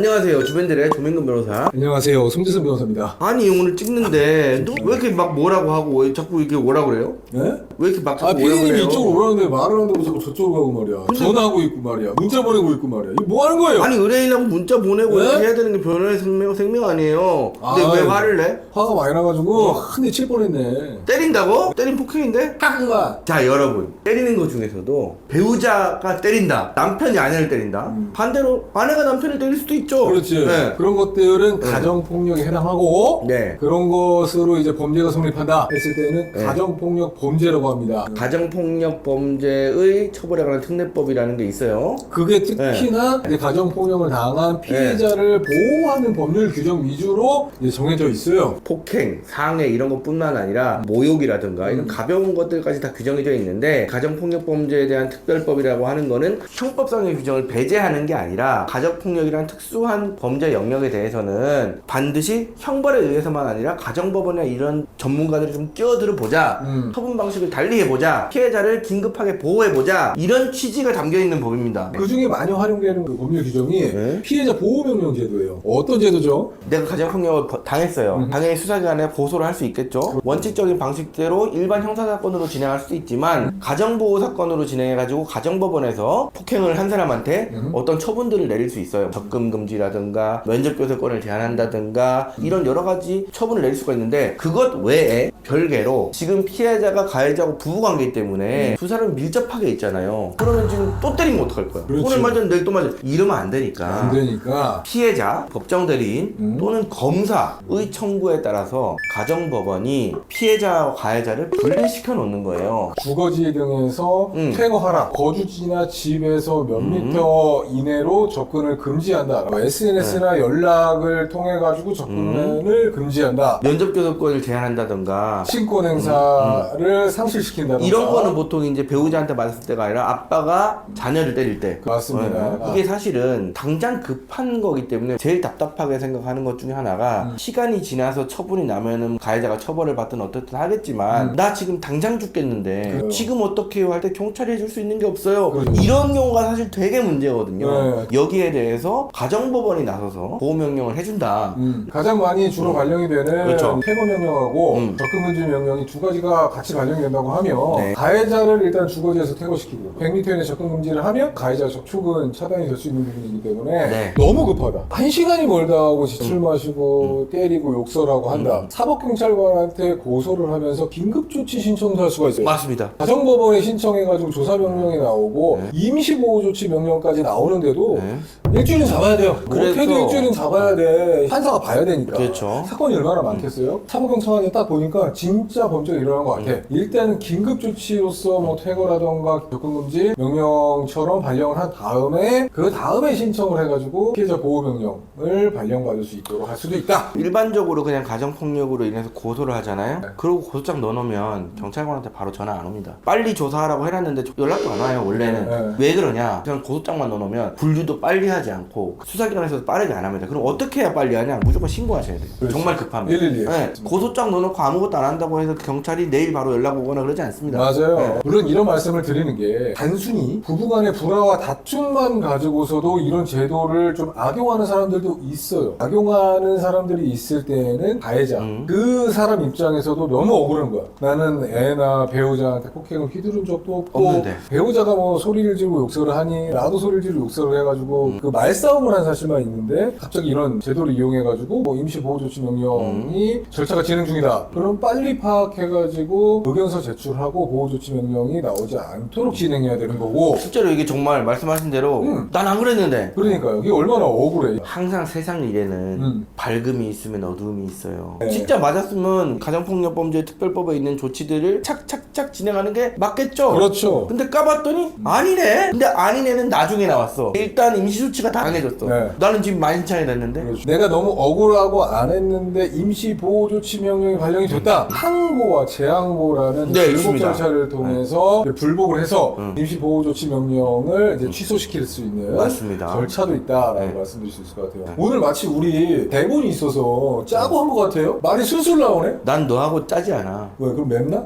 안녕하세요 주변들의 조민근 변호사 안녕하세요. 송재선 변호사입니다. 아니 오늘 찍는데 너 왜 이렇게 막 뭐라고 하고 왜 자꾸 이렇게 오라 그래요? 네? 왜 이렇게 막 자꾸 아, 오라 피디님이 그래요? 이쪽으로 오라는데 말을 한다고 자꾸 저쪽으로 가고 말이야. 전화하고 있고 말이야. 문자 보내고 있고 말이야. 이거 뭐 하는 거예요? 아니 의뢰인하고 문자 보내고 네? 이렇게 해야 되는 게 변호의 생명, 생명 아니에요 근데 아, 왜. 화를 내? 화가 많이 나가지고 한대칠 뻔했네. 때린다고? 때린 폭행인데? 하그가 자 여러분 때리는 것 중에서도 배우자가 때린다 남편이 아내를 때린다 반대로 아내가 남편을 때릴 수도 있죠 음. 그렇지. 네. 그런 것들은 가정 폭력에 해당하고 네. 그런 것으로 이제 범죄가 성립한다 했을 때는 네. 가정 폭력 범죄라고 합니다. 가정폭력 범죄의 처벌에 관한 특례법이라는 게 있어요 그게 특히나 이제 가정폭력을 당한 피해자를 보호하는 법률 규정 위주로 이제 정해져 있어요. 폭행, 상해 이런 것뿐만 아니라 모욕이라든가 이런 가벼운 것들까지 다 규정해져 있는데 가정폭력 범죄에 대한 특별법이라고 하는 거는 형법상의 규정을 배제하는 게 아니라 가정폭력이란 특수 한 범죄 영역에 대해서는 반드시 형벌에 의해서만 아니라 가정법원이나 이런 전문가들이 좀 끼어들어 보자 음. 처분 방식을 달리 해보자 피해자를 긴급하게 보호해보자 이런 취지가 담겨 있는 법입니다 그 중에 많이 활용되는 그 법률 규정이 네. 피해자 보호명령 제도예요. 어떤 제도죠? 내가 가정폭력을 버- 당했어요. 음. 당연히 수사기관에 고소를 할 수 있겠죠. 원칙적인 방식대로 일반 형사사건으로 진행할 수도 있지만 음. 가정보호 사건으로 진행해가지고 가정법원에서 폭행을 한 사람한테 음. 어떤 처분들을 내릴 수 있어요. 접근 금 지라든가 면접 교섭권을 제한한다든가 이런 여러 가지 처분을 내릴 수가 있는데 그것 외에 별개로 지금 피해자가 가해자하고 부부관계이기 때문에 두 사람이 밀접하게 있잖아요. 그러면 지금 또 때리면 어떡할 거야? 그렇죠. 오늘 맞았는데 내일 또 맞아. 이러면 안 되니까. 안 되니까 피해자, 법정 대리인 음. 또는 검사의 청구에 따라서 가정법원이 피해자와 가해자를 분리시켜 놓는 거예요. 주거지 등에서 음. 퇴거하라. 거주지나 집에서 몇 미터 이내로 접근을 금지한다. SNS나 네. 연락을 통해 가지고 접근을 금지한다. 면접 교섭권을 제한한다던가 신권 행사를 상실시킨다든가 음, 이런 거는 보통 이제 배우자한테 맞았을 때가 아니라 아빠가 자녀를 때릴 때 맞습니다. 어, 이게 사실은 당장 급한 거기 때문에 제일 답답하게 생각하는 것 중에 하나가 음. 시간이 지나서 처분이 나면은 가해자가 처벌을 받든 어떻든 하겠지만 음. 나 지금 당장 죽겠는데 그래요. 지금 어떻게 해요 할 때 경찰이 해줄 수 있는 게 없어요 그렇죠. 이런 경우가 사실 되게 문제거든요 네. 여기에 대해서 가정 법원이 나서서 보호명령을 해준다 음, 가장 많이 주로 발령이 되는 그렇죠. 퇴거 명령하고 음. 접근금지 명령이 두 가지가 같이 발령이 된다고 하면 네. 가해자를 일단 주거지에서 퇴거시키고 100m 이내 접근 금지를 하면 가해자 접촉은 차단이 될 수 있는 부분이기 때문에 네. 너무 급하다. 한 시간이 멀다 하고 지출 마시고 때리고 욕설하고 한다. 사법경찰관한테 고소를 하면서 긴급조치 신청도 할 수가 있어요. 맞습니다 가정법원에 신청해가지고 조사 명령이 나오고 네. 임시보호조치 명령까지 나오는데도 네. 일주일은 잡아야 돼요. 그래서- 어떻게든 일주일은 잡아야 돼. 판사가 봐야 되니까. 그렇죠. 사건이 얼마나 많겠어요? 사법경찰관이 딱 보니까 진짜 범죄가 일어난 것 음. 같아. 일단은 긴급 조치로서 뭐 퇴거라던가 접근금지 명령처럼 발령을 한 다음에 그 다음에 신청을 해가지고 피해자 보호명령을 발령받을 수 있도록 할 수도 있다. 일반적으로 그냥 가정폭력으로 인해서 고소를 하잖아요. 네. 그리고 고소장 넣어놓으면 경찰관한테 바로 전화 안 옵니다. 빨리 조사하라고 해놨는데 연락도 안 와요, 원래는. 네. 왜 그러냐? 그냥 고소장만 넣어놓으면 분류도 빨리 하지 않고 수사기관에서도 빠르게 안 합니다. 그럼 어떻게 해야 빨리 하냐? 무조건 신고하셔야 돼요. 그렇죠. 정말 급하면. 112. 네. 고소장 넣어놓고 아무것도 안 한다고 해서 경찰이 내일 바로 연락 오거나 그러지 않습니다. 맞아요. 네. 물론 이런 말씀을 드리는 게 단순히 부부간의 불화와 다툼만 가지고서도 이런 제도를 좀 악용하는 사람들도 있어요. 악용하는 사람들이 있을 때는 가해자. 음. 그 사람 입장에서도 너무 억울한 거야. 나는 애나 배우자한테 폭행을 휘두른 적도 없고 없는데. 배우자가 뭐 소리를 지르고 욕설을 하니 나도 소리를 지르고 욕설을 해가지고 음. 그 말싸움을 한 사실만 있는데 갑자기 이런 제도를 이용해가지고 뭐 임시 보호 조치 명령이 음. 절차가 진행 중이다. 그럼 빨리 파악해가지고 의견서 제출하고 보호 조치 명령이 나오지 않도록 진행해야 되는 거고. 실제로 이게 정말 말씀하신 대로 음. 난 안 그랬는데 그러니까요. 이게 얼마나 억울해. 항상 세상 일에는 음. 밝음이 있으면 어두움이 있어요. 네. 진짜 맞았으면 가정폭력범죄 특별법에 있는 조치들을 착착착 진행하는 게 맞겠죠. 그렇죠. 근데 까봤더니 아니네. 근데 아니네는 나중에 나왔어. 일단 임시 조치가 다 당해졌어. 네. 나는 지금 만신창이 됐는데. 그렇죠. 내가 너무 억울하고 안 했는데 임시 보호 조치 명령이 발령이 됐다. 항고와 재항고라는 네, 불복 있습니다. 절차를 통해서 이제 불복을 해서 음. 임시 보호 조치 명령을 이제 취소시킬 수 있는 맞습니다. 절차도 있다라고 네. 말씀드릴 수 있을 것 같아요. 네. 오늘 마치 우리 대본이 있어서 짜고 한 것 같아요. 말이 술술 나오네. 난 너하고 짜지 않아. 왜 그럼 맵나?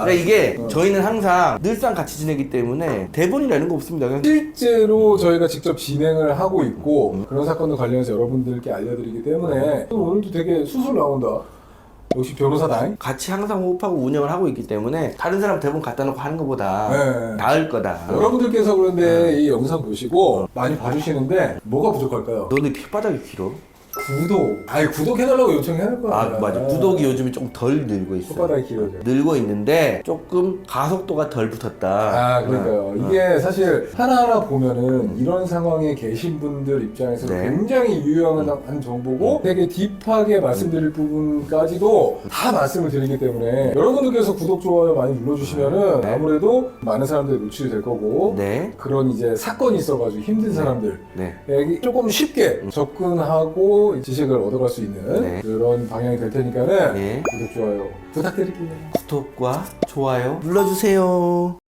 그러니까 이게 어. 저희는 항상 늘상 같이 지내기 때문에 대본이라는 거 없습니다. 그냥 실제로 저희가 직접 진행을 하고 있고 그런 사건과 관련해서 여러분들께 알려드리기 때문에 오늘도 되게 수술 나온다. 역시 변호사다. 같이 항상 호흡하고 운영을 하고 있기 때문에 다른 사람 대본 갖다 놓고 하는 것보다 네. 나을 거다. 여러분들께서 그런데 이 영상 보시고 많이 봐주시는데 뭐가 부족할까요? 너네 혓바닥이 길어? 구독. 아니 구독해달라고 요청해놓을 거야. 아 맞아. 구독이 요즘에 좀 덜 늘고 있어. 손바닥이 길어져. 늘고 있는데 조금 가속도가 덜 붙었다. 아, 그러니까요. 어, 어. 이게 사실 하나하나 보면은 이런 상황에 계신 분들 입장에서 네. 굉장히 유용한 한 정보고 되게 딥하게 말씀드릴 부분까지도 다 말씀을 드리기 때문에 여러분들께서 구독, 좋아요 많이 눌러주시면은 네. 아무래도 많은 사람들이 노출이 될 거고 네. 그런 이제 사건이 있어가지고 힘든 사람들 네. 에게 조금 쉽게 접근하고 지식을 얻어갈 수 있는 네. 그런 방향이 될 테니까는 네. 구독, 좋아요 부탁드릴게요. 구독과 좋아요 눌러주세요.